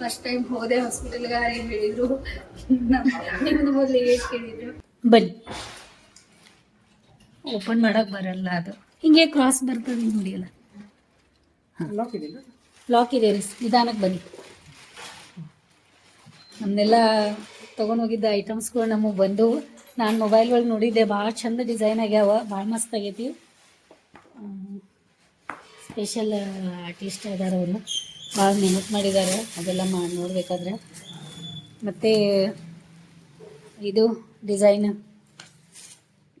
First time ಹೋದೆ ಹಾಸ್ಪಿಟಲ್ಗೆ ಏನು ಹೇಳಿದ್ರು? ನಿಮ್ದು ಮೊದಲು ಏಟ್ ಕೇಳಿದ್ರು? ಬನ್ನಿ. ಓಪನ್ ಮಾಡಕ್ ಬರಲ್ಲ ಅದು. ಹಿಂಗೆ ಕ್ರಾಸ್ ಬರ್ತದೆ ನೋಡಿ ಅಲ್ಲ. ಲಾಕ್ ಇದೆ ರೀ. ನಿಧಾನಕ್ಕೆ ಬನ್ನಿ. ನಮ್ಮನ್ನೆಲ್ಲ ತೊಗೊಂಡೋಗಿದ್ದ ಐಟಮ್ಸ್ಗಳು ನಮಗೆ ಬಂದು ನಾನು ಮೊಬೈಲ್ ಒಳಗೆ ನೋಡಿದ್ದೆ. ಭಾಳ ಚಂದ ಡಿಸೈನ್ ಆಗ್ಯಾವ. ಭಾಳ ಮಸ್ತ್ ಆಗೈತಿ. ಸ್ಪೆಷಲ್ ಆರ್ಟಿಸ್ಟ್ ಅದಾರ ಅವರು. ಭಾಳ ಮೆಹನತ್ ಮಾಡಿದ್ದಾರೆ. ಅದೆಲ್ಲ ಮಾಡಿ ನೋಡಬೇಕಾದ್ರೆ. ಮತ್ತು ಇದು ಡಿಸೈನ್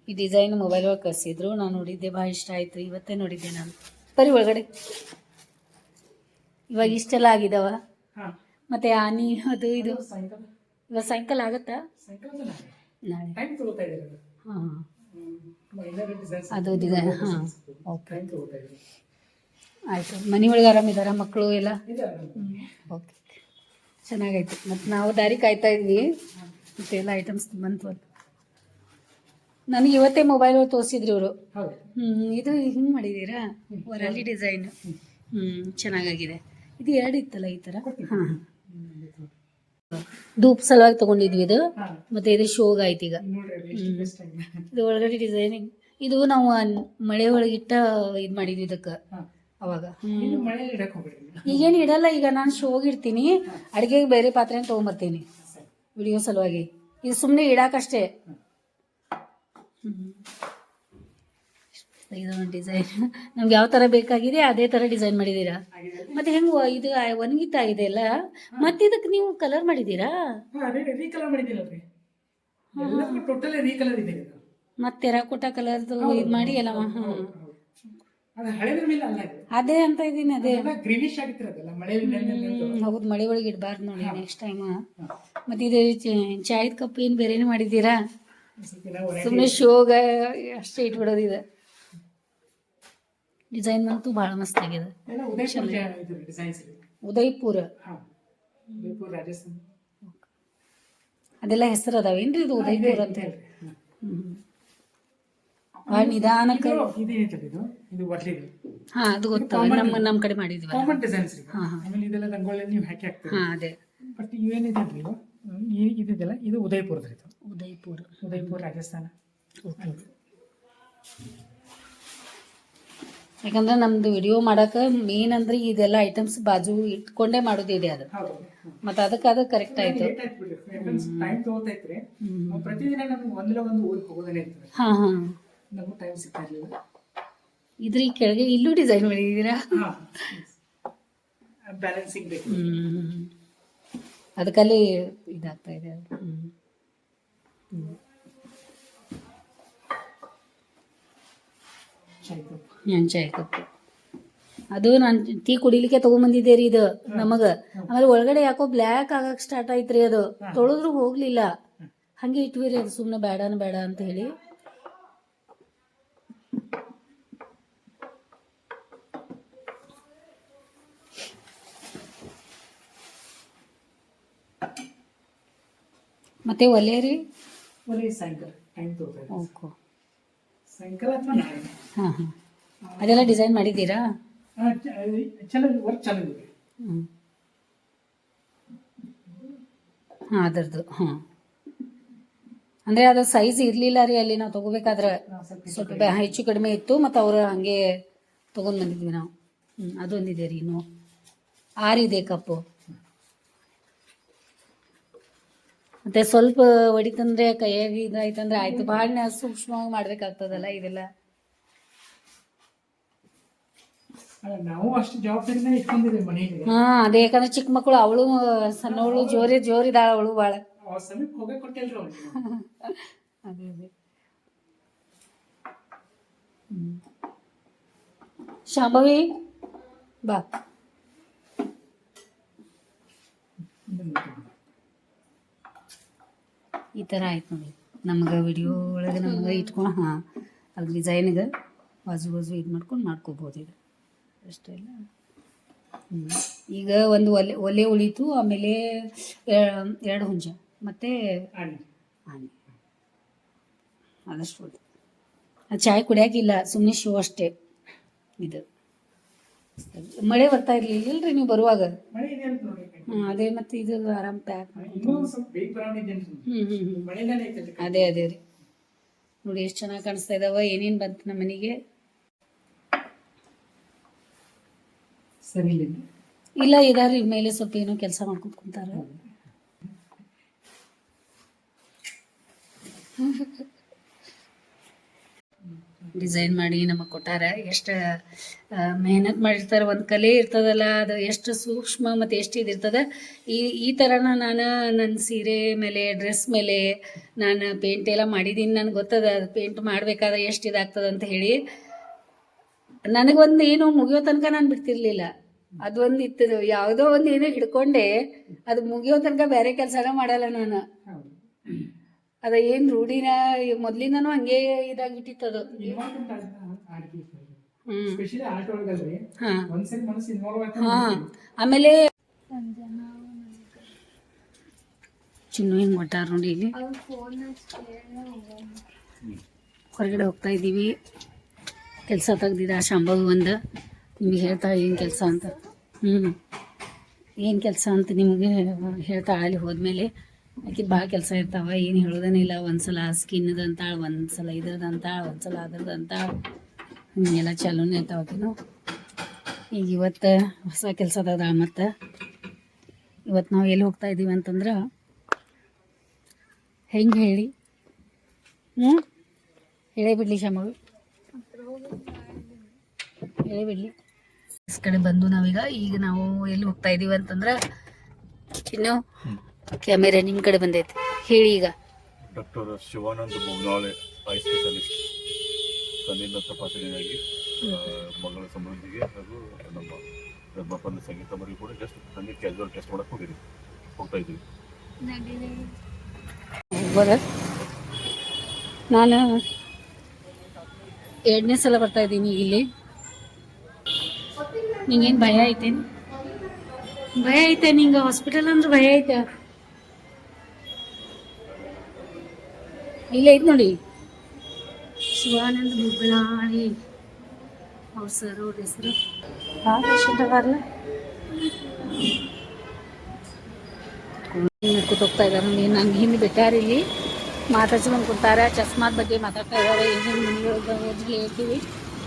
ಈ ಡಿಸೈನ್ ಮೊಬೈಲ್ ಒಳಗೆ ಕಳಿಸಿದ್ರು. ನಾನು ನೋಡಿದ್ದೆ ಭಾಳ ಇಷ್ಟ ಆಯಿತು. ಇವತ್ತೇ ನೋಡಿದ್ದೆ ನಾನು. ಬರೀ ಒಳಗಡೆ. ಇವಾಗ ಇಷ್ಟೆಲ್ಲ ಆಗಿದಾವ? ಮತ್ತು ಆನಿ ಅದು ಇದು. ಇವಾಗ ಸಾಯಂಕಾಲ ಆಗತ್ತಾ? ನಾಳೆ. ಹಾಂ. ಅದು ಡಿಸೈನ್ ಹಾಂ. ಓಕೆ ಆಯಿತು. ಮನೆ ಒಳಗೆ ಆರಾಮಿದಾರ ಮಕ್ಕಳು ಎಲ್ಲ? ಓಕೆ ಚೆನ್ನಾಗೈತೆ. ಮತ್ತು ನಾವು ದಾರಿ ಕಾಯ್ತಾ ಇದ್ವಿ. ಮತ್ತೆ ಎಲ್ಲ ಐಟಮ್ಸ್ ಬಂತು ನನಗೆ ಇವತ್ತೇ ಮೊಬೈಲ್ ತೋರಿಸಿದ್ರು ಇವರು. ಹ್ಞೂ ಇದು ಹಿಂಗೆ ಮಾಡಿದ್ದೀರಾ ವರಲ್ಲಿ ಡಿಸೈನ್ ಹ್ಞೂ ಚೆನ್ನಾಗಾಗಿದೆ. ಇದು ಎರಡು ಇತ್ತಲ್ಲ ಈ ಥರ ಹಾಂ. ಧೂಪ್ ಸಲುವಾಗಿ ತಗೊಂಡಿದ್ವಿ ಇದು. ಮತ್ತೆ ಇದು ಶೋ ಆಯ್ತು ಈಗ. ಇದು ಒಳಗಡೆ ಡಿಸೈನಿಂಗ್ ಇದು ನಾವು ಮಳೆ ಒಳಗಿಟ್ಟ ಇದು ಮಾಡಿದ್ವಿ ಇದಕ್ಕೆ. ಅವಾಗ. ಈಗೇನು ಇಡಲ್ಲ ಈಗ ನಾನು ಶೋಗ್ ಇಡ್ತೀನಿ. ಅಡುಗೆಗೆ ಬೇರೆ ಪಾತ್ರೆನ ತೊಗೊಂಬರ್ತೀನಿ. ವಿಡಿಯೋ ಸಲುವಾಗಿ. ಇದು ಸುಮ್ಮನೆ ಇಡಾಕಷ್ಟೇ. ಇದು ಡಿಸೈನ್ ನಮ್ಗೆ ಯಾವ ಥರ ಬೇಕಾಗಿದೆ ಅದೇ ಥರ ಡಿಸೈನ್ ಮಾಡಿದ್ದೀರಾ ಮತ್ತೆ ಹೆಂಗೆ ಇದು ಒಣಗಿತ್ತಾಗಿದೆ ಅಲ್ಲ? ಮತ್ತೆ ಇದಕ್ಕೆ ನೀವು ಕಲರ್ ಮಾಡಿದ್ದೀರಾ ಮತ್ತೆ ಟೆರಾಕೋಟ ಕಲರ್ದು ಇದು ಮಾಡಿ ಎಲ್ಲ ಹಾಂ ಅದು ಅಂತ ಇದೀನಿ ಅದೇ. ಗ್ರೀನಿಶ್ ಆಗಿತ್ತಿರೋದಲ್ಲ ಹೌದು ಮಳೆ ಒಳಗೆ ಇಡಬಾರ್ದು ನೋಡಿ ನೆಕ್ಸ್ಟ್ ಟೈಮ್ ಮತ್ತೆ ಇದು ಚಾಯದ ಕಪ್ ಏನು ಬೇರೆನೇ ಮಾಡಿದ್ದೀರಾ? ಸುಮ್ಮನೆ ಶೋಗ ಅಷ್ಟೇ ಇಟ್ಬಿಡೋದು ಇದು. ಡಿಸೈನ್ ಅಂತೂ ಭಾಳ ಮಸ್ತ್ ಆಗಿದೆ. ಉದಯಪುರ ಅದೆಲ್ಲ ಹೆಸರು ಅದಾವೇನ್ರಿ ಇದು ಉದಯ್ಪುರ ಅಂತ? ಹೇಳಿ ಭಾಳ ನಿಧಾನಕ್ಕೆ ಇದು ಇದು? ಹಾ ಅದು ನಮ್ಮ ನಮ್ಮ ಕಡೆ ಮಾಡಿದ್ವಿ ಕಾಮನ್ ಡಿಸೈನ್ಸ್ ಇದೆ. ಹಾ, ಹಾ. ಆಮೇಲೆ ಇದೆಲ್ಲ ರಂಗೋಲಿ ನೀವು ಹಾಕಿ ಹಾಕ್ತೀರಿ. ಹಾ ಅದೇ. ಬಟ್ ಇವೇನಿದೆ ಇದು? ಈ ಇದಿದೆಲ್ಲ ಇದು ಉದಯಪುರದ ಇದು. ಉದಯ್ಪುರ. ಉದಯಪುರ ರಾಜಸ್ಥಾನ. ಓಕೆ. ಯಾಕಂದ್ರೆ ನಮ್ದು ವಿಡಿಯೋ ಮಾಡಕ್ಕೆ ಮೇನ್ ಅಂದ್ರೆ ಇದೆಲ್ಲ ಐಟಮ್ಸ್ ಬಾಜು ಇಟ್ಕೊಂಡೇ ಮಾಡೋದಿದೆ ಅದು. ಹೌದು. ಮತ್ತೆ ಅದಕ್ಕೆ ಅದು ಕರೆಕ್ಟ್ ಆಯ್ತು. ಪ್ರತಿದಿನ ನಮ್ಗೆ ಒಂದಿಲ್ಲ ಒಂದು ಊರಿಗೆ ಇರ್ತದೆ. ಹಾ ಹಾ. ನಮಗೂ ಟೈಮ್ ಸಿಗ್ತಾ ಇರಲಿಲ್ಲ. ಇದ್ರ ಈ ಕೆಳಗೆ ಇಲ್ಲೂ ಡಿಸೈನ್ ಮಾಡಿದ್ದೀರಾ? ಬ್ಯಾಲೆನ್ಸಿಂಗ್ ಬೇಕು ಅದಕ್ಕಲ್ಲಿ ಇದಾಗ್ತಾ ಇದೆ ಕಪ್ಪು ಅದು ನಾನು ಟೀ ಕುಡಿಲಿಕ್ಕೆ ತಗೊಂಬಂದಿದ್ದೆ ರೀ ಇದು ನಮಗ. ಆಮೇಲೆ ಒಳಗಡೆ ಯಾಕೋ ಬ್ಲ್ಯಾಕ್ ಆಗಕ್ ಸ್ಟಾರ್ಟ್ ಆಯ್ತ್ರಿ ಅದು. ತೊಳೆದ್ರು ಹೋಗ್ಲಿಲ್ಲ. ಹಂಗೆ ಇಟ್ವಿ ರೀ ಅದು ಸುಮ್ಮನೆ ಬೇಡನ ಬೇಡ ಅಂತ ಹೇಳಿ. ಮತ್ತೆ ಒಲೆ ರೀ? ಒಲೆ ಸಾಯಂಕಾಲ ಟೈಮ್ ಓಕೆ ಸಾಯಂಕಾಲ ಅಥವಾ ನಾಳೆ ಹಾಂ ಹಾಂ. ಅದೆಲ್ಲ ಡಿಸೈನ್ ಮಾಡಿದ್ದೀರಾ? ಚೆನ್ನಾಗಿ ವರ್ಕ್ ಚೆನ್ನಾಗಿದೆ. ಹ್ಞೂ ಹಾಂ ಅದರದ್ದು ಹಾಂ ಅಂದರೆ ಅದು ಸೈಜ್ ಇರಲಿಲ್ಲ ರೀ ಅಲ್ಲಿ ನಾವು ತೊಗೋಬೇಕಾದ್ರೆ ಸ್ವಲ್ಪ ಸ್ವಲ್ಪ ಹೆಚ್ಚು ಕಡಿಮೆ ಇತ್ತು ಮತ್ತು ಅವರು ಹಂಗೆ ತೊಗೊಂಡು ಬಂದಿದ್ವಿ ನಾವು. ಹ್ಞೂ ಅದೊಂದಿದೆ ರೀ ಇನ್ನು. ಆರಿದೆ ಕಪ್ಪು. ಮತ್ತು ಸ್ವಲ್ಪ ಹೊಡಿತಂದ್ರೆ ಕೈಯಾಗಿ ಇದಾಯ್ತಂದ್ರೆ ಆಯ್ತು. ಭಾಳ ಸೂಕ್ಷ್ಮವಾಗಿ ಮಾಡ್ಬೇಕಾಗ್ತದಲ್ಲ ಇದೆಲ್ಲ ಹಾ ಅದೇ ಯಾಕಂದ್ರೆ ಚಿಕ್ಕ ಮಕ್ಕಳು ಅವಳು ಸಣ್ಣವಳು ಜೋರಿ ಜೋರಿದಾಳ ಅವಳು ಅದೇ ಶಾಂಭವಿ ಬಾ. ಈ ಥರ ಆಯ್ತು ನೋಡಿ. ನಮ್ಗೆ ವಿಡಿಯೋ ಒಳಗೆ ನಮ್ಗೆ ಇಟ್ಕೊಂಡು ಹಾಂ ಅಲ್ಲಿ ಡಿಸೈನ್ಗೆ ಬಾಜು ಬಾಜು ಇದು ಮಾಡ್ಕೊಂಡು ಮಾಡ್ಕೋಬೋದು ಇದು ಅಷ್ಟೇ ಇಲ್ಲ ಹ್ಮ್. ಈಗ ಒಂದು ಒಲೆ ಒಲೆ ಉಳಿತು, ಆಮೇಲೆ ಎರಡು ಹುಂಜ, ಮತ್ತು. ಆನೆ ಅದಷ್ಟು ಚಾಯ್ ಕುಡಿಯೋಕ್ಕಿಲ್ಲ ಸುಮ್ಮನೆ ಶೋ ಅಷ್ಟೇ. ಇದು. ಮಳೆ ಬರ್ತಾ ಇರ್ಲಿಲ್ಲಲ್ರಿ ನೀವು ಬರುವಾಗ? ಹ್ಮ್ ಅದೇ ಮತ್ತೆ ಇದು ಆರಾಮ್ ಪ್ಯಾಕ್ ಅದೇ ಅದೇ ರೀ ನೋಡಿ ಎಷ್ಟು ಚೆನ್ನಾಗಿ ಕಾಣಿಸ್ತಾ ಇದಾವ ಏನೇನ್ ಬಂತು ನಮ್ಮ ಮನೆಗೆ? ಸರಿ ಇಲ್ಲ ಇದಾರ್ರಿ ಮೇಲೆ ಸ್ವಲ್ಪ ಏನೋ ಕೆಲಸ ಮಾಡ್ಕೊಂಡ್ ಕುಂತಾರ. ಡಿಸೈನ್ ಮಾಡಿ ನಮಗೆ ಕೊಟ್ಟಾರ ಎಷ್ಟು ಮೆಹನತ್ ಮಾಡಿರ್ತಾರೆ, ಒಂದು ಕಲೆ ಇರ್ತದಲ್ಲ, ಅದು ಎಷ್ಟು ಸೂಕ್ಷ್ಮ ಮತ್ತು ಎಷ್ಟು ಇದಿರ್ತದ ಈ ಈ ಥರನ ನಾನು ನನ್ನ ಸೀರೆ ಮೇಲೆ, ಡ್ರೆಸ್ ಮೇಲೆ ನಾನು ಪೇಂಟ್ ಎಲ್ಲ ಮಾಡಿದ್ದೀನಿ ನನಗೆ ಗೊತ್ತದ ಪೇಂಟ್ ಮಾಡಬೇಕಾದ್ರೆ ಎಷ್ಟು ಇದಾಗ್ತದೆ ಅಂತ ಹೇಳಿ. ನನಗೊಂದು ಏನು ಮುಗಿಯೋ ತನಕ ನಾನು ಬಿಡ್ತಿರ್ಲಿಲ್ಲ. ಅದೊಂದು ಇತ್ತು, ಯಾವುದೋ ಒಂದು ಏನೋ ಹಿಡ್ಕೊಂಡೆ, ಅದು ಮುಗಿಯೋ ತನಕ ಬೇರೆ ಕೆಲಸನ ಮಾಡಲ್ಲ ನಾನು. ಅದ ಏನು ರೂಢಿನ ಮೊದ್ಲಿಂದನೂ ಹಂಗೆ ಇದಾಗಿಟ್ಟಿತ್ತದು. ಅದು. ಆಮೇಲೆ ಚಿನ್ನು ಹಿಂಗೆ ಮಾಡ್ತಾರ ನೋಡಿ ಇಲ್ಲಿ. ಹೊರಗಡೆ ಹೋಗ್ತಾ ಇದ್ದೀವಿ. ಕೆಲಸ ತೆಗ್ದಿದ ಶಾಂಭವಿ ಒಂದು ನಿಮಗೆ ಹೇಳ್ತಾ ಏನು ಕೆಲಸ ಅಂತ. ಹ್ಞೂ ಏನು ಕೆಲಸ ಅಂತ ನಿಮಗೆ ಹೇಳ್ತಾಳೆ ಅಲ್ಲಿ ಹೋದ್ಮೇಲೆ. ಆಕೆ ಭಾಳ ಕೆಲಸ ಇರ್ತಾವ, ಏನು ಹೇಳೋದೇನಿಲ್ಲ ಒಂದು ಸಲ ಸ್ಕಿನ್ನದು ಅಂತಾಳೆ ಒಂದು ಸಲ ಇದ್ರದ್ದು ಅಂತಾಳೆ ಒಂದು ಸಲ ಅದ್ರದ್ದು ಅಂತಾಳೆ ಹಿಂಗೆಲ್ಲ ಚಾಲೂನೇ ಇರ್ತಾವ ಆಕಿನು ಈಗ ಇವತ್ತು ಹೊಸ ಕೆಲಸ ಅದ ಮತ್ತು. ಇವತ್ತು ನಾವು ಎಲ್ಲಿ ಹೋಗ್ತಾ ಇದ್ದೀವಿ ಅಂತಂದ್ರೆ, ಹೆಂಗೆ ಹೇಳಿ? ಹ್ಞೂ ಹೇಳೇ ಬಿಡ್ಲಿ ಶಮಗಳು ಹೇಳೇ ಬಿಡಲಿ. ಕಡೆ ಬಂದು ನಾವೀಗ, ಈಗ ನಾವು ಎಲ್ಲಿ ಹೋಗ್ತಾ ಇದೀವಿ ಅಂತಂದ್ರೆ, ಇನ್ನು ಕ್ಯಾಮೆರಾ ನಿಮ್ಮ ಕಡೆ ಬಂದೈತೆ. ಹೇಳಿ ಈಗ. Doctor Shivananda Bomnale eye specialist ಕಣ್ಣಿನ ತಪಾಸಣೆಯಾಗಿ ಆ, ಮಗಳ ಸಂಬಂಧಿಗೆ ಹಾಗೂ ನಮ್ಮ ಧರ್ಮಪಲ್ಲಿ ಸಂಗೀತ ಮರಿ ಕೂಡ ಜಸ್ಟ್ ಕಣ್ಣಿಗೆ ಕ್ಯಾಜುವಲ್ ಟೆಸ್ಟ್ ಮಾಡಕ್ಕೆ ಹೋಗಿರಿ ಹೋಗ್ತಾ ಇದ್ದೀವಿ ನಾನು ಎರಡನೇ ಸಲ ಬರ್ತಾ ಇದ್ದೀನಿ ಇಲ್ಲಿ. ನಿಂಗೇನು ಭಯ ಐತೇನು? ಭಯ ಐತೆ ನಿಂಗೆ ಹಾಸ್ಪಿಟಲ್ ಅಂದ್ರೆ ಭಯ ಐತೆ. ಇಲ್ಲೇ ಐತೆ ನೋಡಿ. ಶಿವಾನಂದ ಬುಗ್ಳಾಳಿ ಅವ್ರ ಸರ್ ಅವ್ರ ಹೆಸರು. ಭಾಳ ಪೇಷಂಟ್ ಅದಾರಲ್ಲ ಕೂತ್ ಹೋಗ್ತಾ ಇದ್ದಾರೆ ನೋಡಿ. ನಂಗೆ ಹಿಂದೆ ಬಿಟ್ಟಾರ ಇಲ್ಲಿ. ಮಾತಾಡ್ಸ್ಕೊಂಡು ಕೂತಾರೆ. ಚಸ್ಮಾದ ಬಗ್ಗೆ ಮಾತಾಡ್ತಾ ಇದ್ದಾರೆ ಏನೇನು ಮನೆಯೊಳಗೆ ಹೇಳ್ತೀವಿ.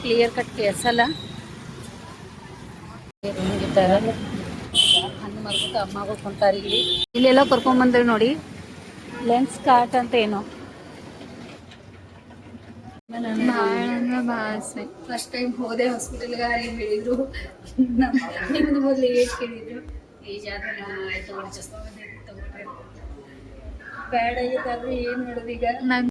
ಕ್ಲಿಯರ್ ಕಟ್ ಕೇಸಲ್ಲ ಹಣ್ಣು ಮರ್ಬಿಟ್ಟು ಅಮ್ಮಗಳು ಕುಂತಾರೆ ಇಲ್ಲಿ. ಇಲ್ಲೆಲ್ಲ ಕರ್ಕೊಂಬಂದ್ರೆ ನೋಡಿ. ಲೆನ್ಸ್ ಕಾಟ್ ಅಂತ ಏನು. ಭಾಳ ಅಂದ್ರೆ ಭಾಳ ಆಸೆ ಫಸ್ಟ್ ಟೈಮ್ ಹೋದೆ ಹಾಸ್ಪಿಟಲ್ಗೆ ಅಲ್ಲಿ ಹೇಳಿದ್ರು ನಿಮ್ದು ಮೊದಲು ಏಜ್ ಕೇಳಿದ್ರು. ಏಜ್ ಆದ್ರೆ ಆಯ್ತು ಚಸ್ಮಾ ಬ್ಯಾಡ್ ಆಗಿದ್ದಾದ್ರೆ ಏನು ಮಾಡೋದು ಈಗ? ನಾನು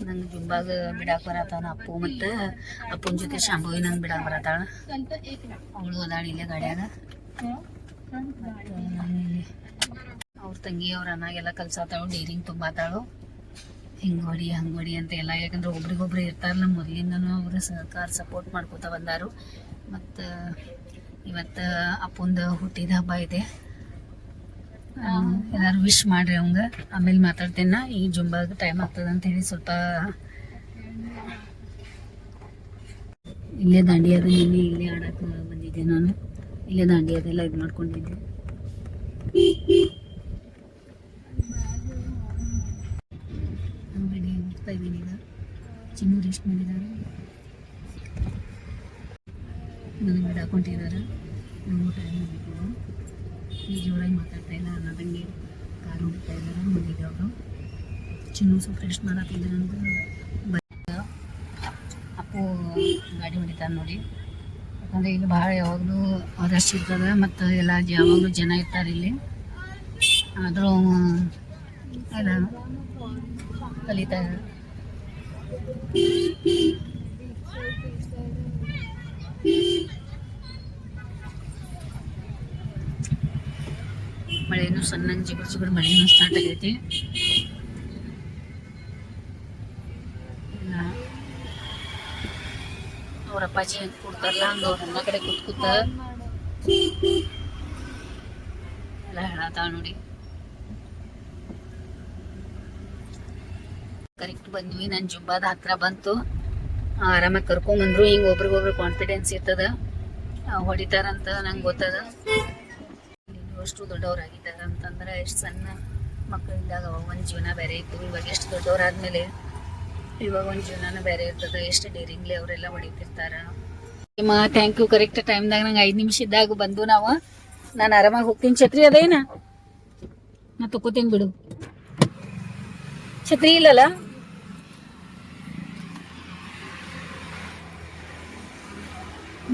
ನಂಗೆ ಜುಂಬಾಗ ಬಿಡಾಕ್ ಬರತ್ತಾನ ಅಪ್ಪು ಮತ್ತು ಅಪ್ಪನ ಜೊತೆ ಶಾಂಭವಿ ನಂಗೆ ಬಿಡಾಕ್ ಬರತ್ತಾಳ ಅವಳು ಅದಾಳ ಇಲ್ಲೇ ಗಾಡ್ಯಾಗ. ಅವ್ರ ತಂಗಿ, ಅವ್ರ ಅನ್ನಾಗೆಲ್ಲ ಕಲ್ಸಾತಾಳು ಡೈರಿಂಗ್ ತುಂಬಾತಾಳು ಹಿಂಗೆ ಹೊಡಿ, ಹಂಗೆ ಅಂತ ಎಲ್ಲ. ಯಾಕಂದ್ರೆ ಒಬ್ರಿಗೊಬ್ರು ಇರ್ತಾರಲ್ಲ ಮೊದಲಿಂದನೂ ಅವರು ಸಹಕಾರ ಸಪೋರ್ಟ್ ಮಾಡ್ಕೋತ ಬಂದಾರು. ಮತ್ತು ಇವತ್ತು ಅಪ್ಪಂದು ಹುಟ್ಟಿದ ಹಬ್ಬ ಇದೆ. ಎಲ್ಲಾರು ವಿಶ್ ಮಾಡ್ರಿ ಅವಂಗ. ಆಮೇಲೆ ಮಾತಾಡ್ತೇನೆ ನಾ. ಈಗ ಜುಂಬಾಗ ಟೈಮ್ ಆಗ್ತದ ಅಂತ ಹೇಳಿ ಸ್ವಲ್ಪ ಇಲ್ಲೇ ದಾಂಡಿಯಾದ ಇಲ್ಲಿ ಇಲ್ಲೇ ಆಡಕ್ಕೆ ಬಂದಿದ್ದೆ ನಾನು. ಇಲ್ಲೇ ದಾಂಡಿ ಅದೆಲ್ಲ ಇದು ಮಾಡ್ಕೊಂಡಿದ್ದೆ ರೆಡಿ ಹೋಗ್ತಾ ಇದ್ದೀನಿ ಈಗ. ಚಿನ್ನು ರೆಸ್ಟ್ ಮಾಡಿದ್ದಾರೆ ನನಗೆ ಬಿಡಾಕೊಂಡಿದ್ದಾರೆ ನಮಗೂ ಟೈಮ್ ಆಗಬೇಕು ಈ ಜೋರಾಗಿ ಮಾತಾಡ್ತಾ ಇಲ್ಲ. ಅನ್ನೋದಂಗೆ ಕಾರು ಹೊಡಿತಾ ಇದ್ದಾರೆ ಮುಂದಿದೆ ಅವರು. ಚಿನ್ನು ಸ್ವಲ್ಪ ರೆಸ್ಟ್ ಮಾಡಾಕಿದ್ದಾರೆ ಅಂತ. ಬಂದ ಅಪ್ಪು ಗಾಡಿ ಹೊಡಿತಾರೆ ನೋಡಿ. ಯಾಕಂದರೆ ಇಲ್ಲಿ ಭಾಳ ಯಾವಾಗಲೂ ರಶ್ ಇರ್ತದೆ ಮತ್ತು ಎಲ್ಲ ಯಾವಾಗಲೂ ಜನ ಇರ್ತಾರೆ ಇಲ್ಲಿ. ಆದರೂ, ಎಲ್ಲ ಕಲಿತಾ ಮಳೆನೂ ಸಣ್ಣ ಜಿಗುರು ಜಿಗುರು ಮಳೆನೂ ಸ್ಟಾರ್ಟ್ ಆಗೈತಿ. ಅಪ್ಪಾಜಿ ಹೆಂಗೆ ಕೊಡ್ತಾರಲ್ಲ ಹಂಗ ಅವ್ರ ಅಣ್ಣ ಕಡೆ ಕೂತ್ ಕೂತ ಎಲ್ಲ ನೋಡಿ. ಕರೆಕ್ಟ್ ಬಂದ್ವಿ ನನ್ನ ಜುಬ್ಬಾದ ಹತ್ರ ಬಂತು. ಆರಾಮಾಗಿ ಕರ್ಕೊಂಬಂದ್ರು ಹಿಂಗೆ ಒಬ್ರಿಗೊಬ್ರು ಕಾನ್ಫಿಡೆನ್ಸ್ ಇರ್ತದ. ಹೊಡಿತಾರಂತ ನಂಗೆ ಗೊತ್ತದ. ಅಷ್ಟು ದೊಡ್ಡವರಾಗಿದ್ದಾರ ಅಂತಂದ್ರೆ ಎಷ್ಟು ಸಣ್ಣ ಮಕ್ಕಳಿದ್ದಾಗ ಒಂದು ಜೀವನ ಬೇರೆ ಇತ್ತು. ಇವಾಗ ಎಷ್ಟು ದೊಡ್ಡವರಾದ್ಮೇಲೆ ಇವಾಗ ಒಂದು ಜೀವನ ಬೇರೆ ಇರ್ತದೆ. ಎಷ್ಟು ಡೇರಿಂಗ್ಲಿ ಅವರೆಲ್ಲ ಹೊಡಿತಿರ್ತಾರ. ಅಮ್ಮ ಥ್ಯಾಂಕ್ ಯು ಕರೆಕ್ಟ್ ಟೈಮ್ದಾಗ ನಂಗೆ ಐದು ನಿಮಿಷ ಇದ್ದಾಗ ಬಂದು ನಾವು, ನಾನು ಆರಾಮಾಗಿ ಹೋಗ್ತೀನಿ. ಛತ್ರಿ ಅದೇನ? ನಾ ತಗೋತೀನಿ ಬಿಡು. ಛತ್ರಿ ಇಲ್ಲಲ್ಲ?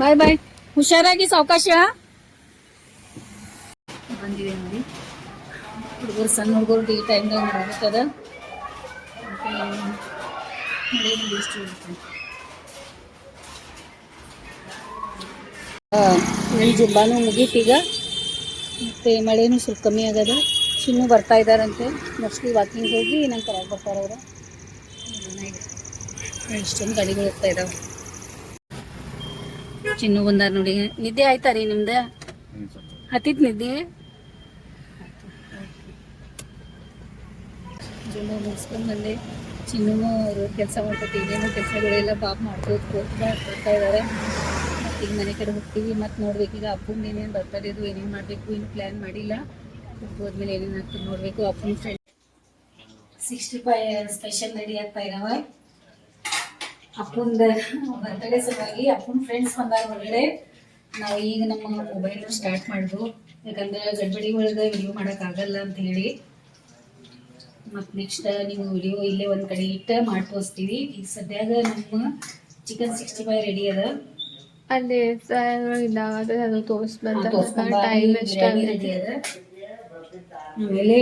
ಬಾಯ್ ಬಾಯ್. ಹುಷಾರಾಗಿ ಸಾವಕಾಶ? ಬಂದಿದೆ ನೋಡಿ. ಹುಡುಗರು ಸಣ್ಣ ಹುಡುಗರು ಈ ಟೈಮ್ದಾಗ ನೋಡ್ತದ ನೋಡಿ ಇರುತ್ತೆ ನನ್ನ ಜುಬ್ಬಾನು ಮುಗೀತೀಗ ಮತ್ತು ಮಳೆನೂ ಸ್ವಲ್ಪ ಕಮ್ಮಿ ಆಗದ. ಚಿನ್ನು ಬರ್ತಾ ಇದ್ದಾರಂತೆ. ಮೋಸ್ಟ್ಲಿ ವಾಕಿಂಗ್ ಹೋಗಿ ನಂತರ ಬರ್ತಾರೆ ಅವರು? ಇಷ್ಟೊಂದು ಗಾಡಿಗಳು ಹೋಗ್ತಾ ಇದಾವೆ. ಚಿನ್ನು ಬಂದಾರ ನೋಡಿ. ನಿದ್ದೆ ಆಯ್ತಾ ರೀ ನಿಮ್ದು? ಹತ್ತಿತ್ ನಿದ್ದೆ? ಜುಂಬ ಮುಗಿಸ್ಕೊಂಡು ಬಂದೆ. ಚಿನ್ನು ಅವರು ಕೆಲಸ ಮಾಡ್ಕೊತೀವಿ ಏನೇನೋ ಕೆಲಸಗಳೆಲ್ಲ ಪಾಪ ಮಾಡ್ಕೋತ ಹೋಗ್ತಾ ಇದ್ದಾರೆ ಮತ್ತು ಈಗ ಮನೆ ಕಡೆ ಹೋಗ್ತೀವಿ. ಮತ್ತು ನೋಡ್ಬೇಕು. ಈಗ ಅಪ್ಪನ ಏನೇನು ಬರ್ತಾರೆ, ಅದು ಏನೇನು ಮಾಡಬೇಕು, ಇನ್ನು ಪ್ಲ್ಯಾನ್ ಮಾಡಿಲ್ಲ. ಹೋದ್ಮೇಲೆ ಏನೇನು ಆಗ್ತದೆ ನೋಡಬೇಕು. ಅಪ್ಪನ friend sixty five special ready ಆಗ್ತಾ ಇದಾವೆ. ಅಪ್ಪಂದ ಬರ್ತಡೇ ಸಲುವಾಗಿ ಅಪ್ಪನ ಫ್ರೆಂಡ್ಸ್ ಬಂದಾಗ ಹೊರಗಡೆ ನಾವು ಈಗ ನಮ್ಮ ಮೊಬೈಲ್ ಸ್ಟಾರ್ಟ್ ಮಾಡಿದ್ವು ಯಾಕಂದ್ರೆ ಗಡ್ಬಡಿ ಒಳಗೆ ವಿಡಿಯೋ ಮಾಡೋಕ್ಕಾಗಲ್ಲ ಅಂತ ಹೇಳಿ. ಮತ್ತು ನೆಕ್ಸ್ಟ್ ನೀವು ವಿಡಿಯೋ ಇಲ್ಲೇ ಒಂದು ಕಡೆ ಇಟ್ಟು ಮಾಡಿ ತೋರಿಸ್ತೀವಿ. ಈಗ ಸದ್ಯಾಗ ನಮ್ಮ ಚಿಕನ್ ಸಿಕ್ಸ್ಟಿ ಫೈವ್ ರೆಡಿ ಅದ. ಅಲ್ಲಿ ಇದ್ದಾಗ ಅದು ತೋರಿಸ್ಬಂತ ಟೈಮ್ ಎಷ್ಟು ರೆಡಿ ಅದ. ಆಮೇಲೆ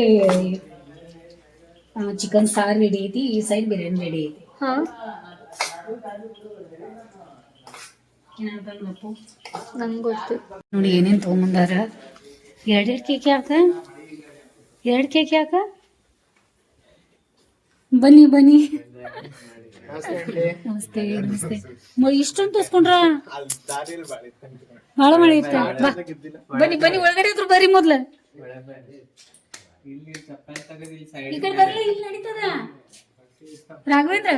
ಚಿಕನ್ ಸಾರು ರೆಡಿ ಐತಿ ಈ ಸೈಡ್ ಬಿರಿಯಾನಿ ರೆಡಿ ಐತಿ. ಹಾಂ? ನಂಗೆ ಗೊತ್ತು. ನೋಡಿ ಏನೇನು ತೊಗೊಂಬಂದಾರ ಎರಡೆರಡು ಕೇಕ್ ಯಾಕ? ಎರಡು ಕೇಕ್ ಯಾಕ? ಬನ್ನಿ ಬನ್ನಿ. ನಮಸ್ತೆ. ನಮಸ್ತೆ ಇಷ್ಟೊಂದು ತೋರ್ಸ್ಕೊಂಡ್ರ? ಭಾಳ ಮಳೆ ಇತ್ತ. ಬನ್ನಿ ಬನ್ನಿ ಒಳಗಡೆ ಇದ್ರು ಬರ್ರಿ ಮೊದ್ಲ. ಈ ಕಡೆ ಬರ್ಲಿ ಇಲ್ಲಿ ನಡೀತದ? ರಾಘವೇಂದ್ರ.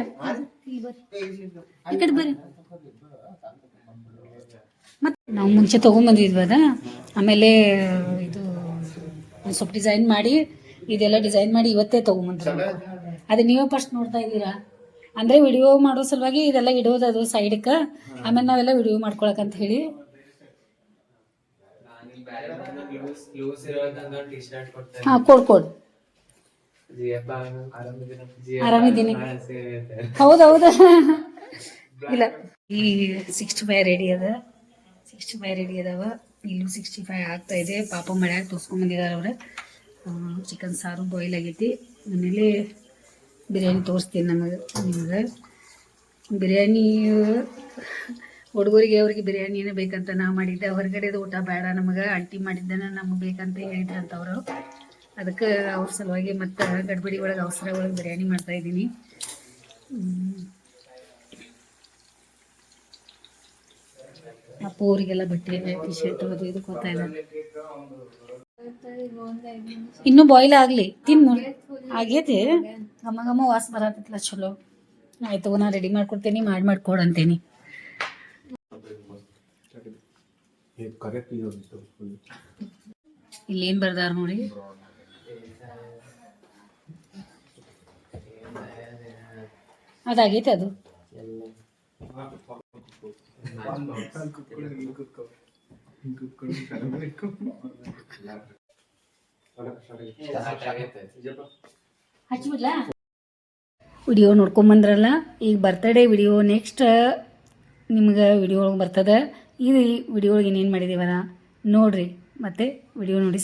ಈ ಕಡೆ ಬರ್ರಿ. ಮತ್ತೆ ನಾವು ಮುಂಚೆ ತೊಗೊಂಬಂದಿದ್ವಿ ಅದ ಆಮೇಲೆ ಇದು ಸ್ವಲ್ಪ ಡಿಸೈನ್ ಮಾಡಿ ಇದೆಲ್ಲ ಡಿಸೈನ್ ಮಾಡಿ ಇವತ್ತೇ ತೊಗೊಂಬಂದ್ರು. ಅದು ನೀವೇ ಫಸ್ಟ್ ನೋಡ್ತಾ ಇದ್ದೀರಾ? ಅಂದರೆ ವಿಡಿಯೋ ಮಾಡೋ ಸಲುವಾಗಿ ಇದೆಲ್ಲ ಇಡೋದು ಅದು ಸೈಡ್ಕ್ಕೆ ಆಮೇಲೆ ನಾವೆಲ್ಲ ವಿಡಿಯೋ ಮಾಡ್ಕೊಳಕಂತ ಹೇಳಿ. ಹಾಂ ಕೊಡ್ ಕೊಡ್. ಆರಾಮಿದ್ದೀನ. ಹೌದೌದು ಹೌದು ಹೌದು. ಇಲ್ಲ. ಈ ಸಿಕ್ಸ್ಟಿ ಫೈವ್ ರೆಡಿ ಅದ. ಸಿಕ್ಸ್ಟಿ ಫೈವ್ ರೆಡಿ ಅದಾವ. ಇಲ್ಲೂ ಸಿಕ್ಸ್ಟಿ ಫೈವ್ ಆಗ್ತಾ ಇದೆ. ಪಾಪ ಮಳ್ಯಾಗ ತೋರ್ಸ್ಕೊಂಬಂದಿದ್ದಾರೆ ಅವ್ರು. ಚಿಕನ್ ಸಾರು ಬಾಯ್ಲ್ ಆಗೈತಿ. ಆಮೇಲೆ ಬಿರಿಯಾನಿ ತೋರಿಸ್ತೀನಿ ನಮಗೆ ನಿಮ್ಗೆ. ಬಿರಿಯಾನಿ, ಹುಡುಗರಿಗೆ ಅವ್ರಿಗೆ ಬಿರಿಯಾನಿನೇ ಬೇಕಂತ ನಾ ಮಾಡಿದ್ದೆ. ಹೊರಗಡೆದು ಊಟ ಬೇಡ ನಮಗೆ, ಆಂಟಿ ಮಾಡಿದ್ದನ ನಮಗೆ ಬೇಕಂತ ಹೇಳಿದ್ರಂತ ಅವರು ಅದಕ್ಕೆ ಅವ್ರ ಸಲುವಾಗಿ ಮತ್ತು ಗಡ್ಬಡಿ ಒಳಗೆ, ಅವಸರ ಒಳಗೆ ಬಿರಿಯಾನಿ ಮಾಡ್ತಾ ಇದ್ದೀನಿ. ಅಪ್ಪ ಅವರಿಗೆಲ್ಲ ಬಟ್ಟೆ ಟಿ ಶರ್ಟ್ ಅದು ಇದು ಕೊಡ್ತಾ ಇದ್ದಾರೆ. ಇನ್ನೂ ಬಾಯ್ಲ್ ಆಗಲಿ, ತಿನ್ನು. ಆಗೈತೆ ಘಮ ಘಮ ವಾಸ ಬರತ್ತಲ್ಲ ಚಲೋ. ಆಯ್ತು, ನಾ ರೆಡಿ ಮಾಡ್ಕೊಡ್ತೀನಿ, ಮಾಡಿ ಮಾಡ್ಕೊಡಂತೀನಿ ಇಲ್ಲೇನು ಬರ್ದಾರ ನೋಡಿ. ಅದಾಗೈತೆ ಅದು. ಹಚ್ಬಿಡ್ಲಾ ವಿಡಿಯೋ ನೋಡ್ಕೊಂಬಂದ್ರಲ್ಲ ಈಗ ಬರ್ತಡೇ ವಿಡಿಯೋ ನೆಕ್ಸ್ಟ್ ನಿಮ್ಗೆ ವಿಡಿಯೋ ಒಳಗೆ ಬರ್ತದೆ. ಈ ವಿಡಿಯೋ ಒಳಗೆ ಏನೇನು ಮಾಡಿದ್ದೀವಲ್ಲ ನೋಡ್ರಿ, ಮತ್ತು ವಿಡಿಯೋ ನೋಡಿ.